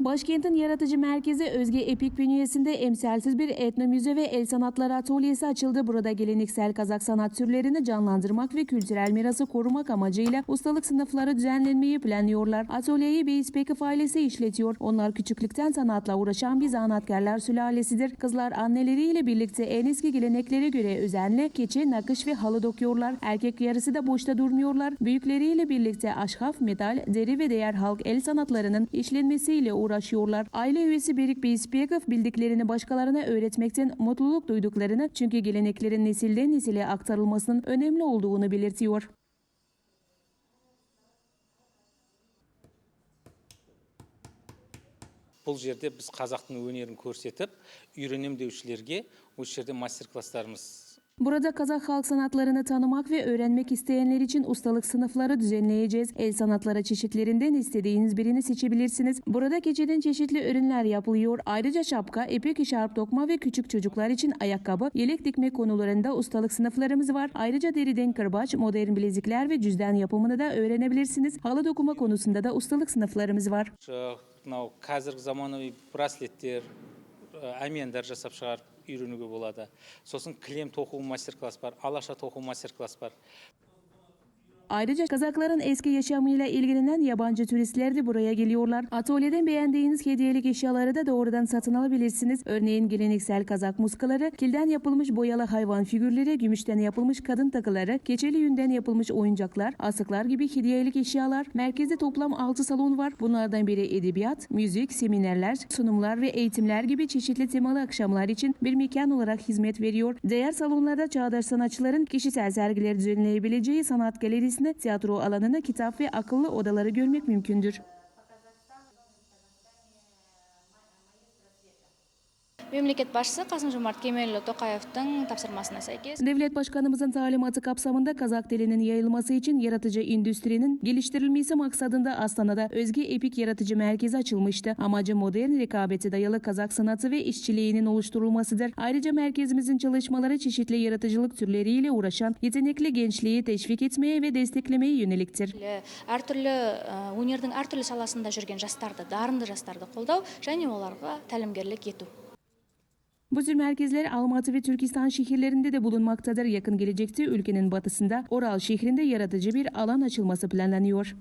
Başkentin yaratıcı merkezi Özge Epik bünyesinde emsalsiz bir etnomüze ve el sanatları atölyesi açıldı. Burada geleneksel Kazak sanat türlerini canlandırmak ve kültürel mirası korumak amacıyla ustalık sınıfları düzenlenmeyi planlıyorlar. Atölyeyi Beyspekif ailesi işletiyor. Onlar küçüklükten sanatla uğraşan bir zanatkarlar sülalesidir. Kızlar anneleriyle birlikte en eski geleneklere göre özenle keçe, nakış ve halı dokuyorlar. Erkek yarısı da boşta durmuyorlar. Büyükleriyle birlikte ahşap, metal, deri ve diğer halk el sanatlarının işlenmesiyle uğraşıyorlar Aile üyesi Berik Beyspekif bildiklerini başkalarına öğretmekten mutluluk duyduklarını çünkü geleneklerin nesilden nesile aktarılmasının önemli olduğunu belirtiyor. бұл жерде біз қазақтың өнерін көрсетіп үйренем деушілерге осы жерде мастер класстарымыз Burada Kazak halk sanatlarını tanımak ve öğrenmek isteyenler için ustalık sınıfları düzenleyeceğiz. El sanatları çeşitlerinden istediğiniz birini seçebilirsiniz. Burada keçeden çeşitli ürünler yapılıyor. Ayrıca şapka, ipek işarp dokma ve küçük çocuklar için ayakkabı, yelek dikme konularında ustalık sınıflarımız var. Ayrıca deriden kırbaç, modern bilezikler ve cüzdan yapımını da öğrenebilirsiniz. Halı dokuma konusunda da ustalık sınıflarımız var. Шы, мынау қазіргі заманауи браслеттер ә, әмияндар жасап шығарып үйренуге болады. Сосын кілем тоқу мастер класс бар алаша тоқу мастер класс бар. Ayrıca Kazakların eski yaşamıyla ilgilenen yabancı turistler de buraya geliyorlar. Atölyeden beğendiğiniz hediyelik eşyaları da doğrudan satın alabilirsiniz. Örneğin geleneksel Kazak muskaları, kilden yapılmış boyalı hayvan figürleri, gümüşten yapılmış kadın takıları, keçeli yünden yapılmış oyuncaklar, asıklar gibi hediyelik eşyalar. Merkezde toplam 6 salon var. Bunlardan biri edebiyat, müzik, seminerler, sunumlar ve eğitimler gibi çeşitli temalı akşamlar için bir mekan olarak hizmet veriyor. Diğer salonlarda çağdaş sanatçıların kişisel sergiler düzenleyebileceği sanat galerisinde tiyatro alanını, kitap ve akıllı odaları görmek mümkündür. мемлекет басшысы қасым жомарт кемелұлы тоқаевтың тапсырмасына сәйкес Devlet Başkanımızın talimatı kapsamında Kazak dilinin yayılması için yaratıcı endüstrinin geliştirilmesi maksadında Astana'da Özge Epik Yaratıcı Merkezi açılmıştı. Amacı modern rekabete dayalı Kazak sanatı ve işçiliğinin oluşturulmasıdır. Ayrıca merkezimizin çalışmaları çeşitli yaratıcılık türleriyle uğraşan yetenekli gençliği teşvik etmeye ve desteklemeye yöneliktir. әртүрлі ә, өнердің әртүрлі саласында жүрген жастарды дарынды жастарды қолдау және оларға тәлімгерлік ету bu tür merkezler Almatı ve Türkistan şehirlerinde de bulunmaktadır. Yakın gelecekte ülkenin batısında Oral şehrinde yaratıcı bir alan açılması planlanıyor.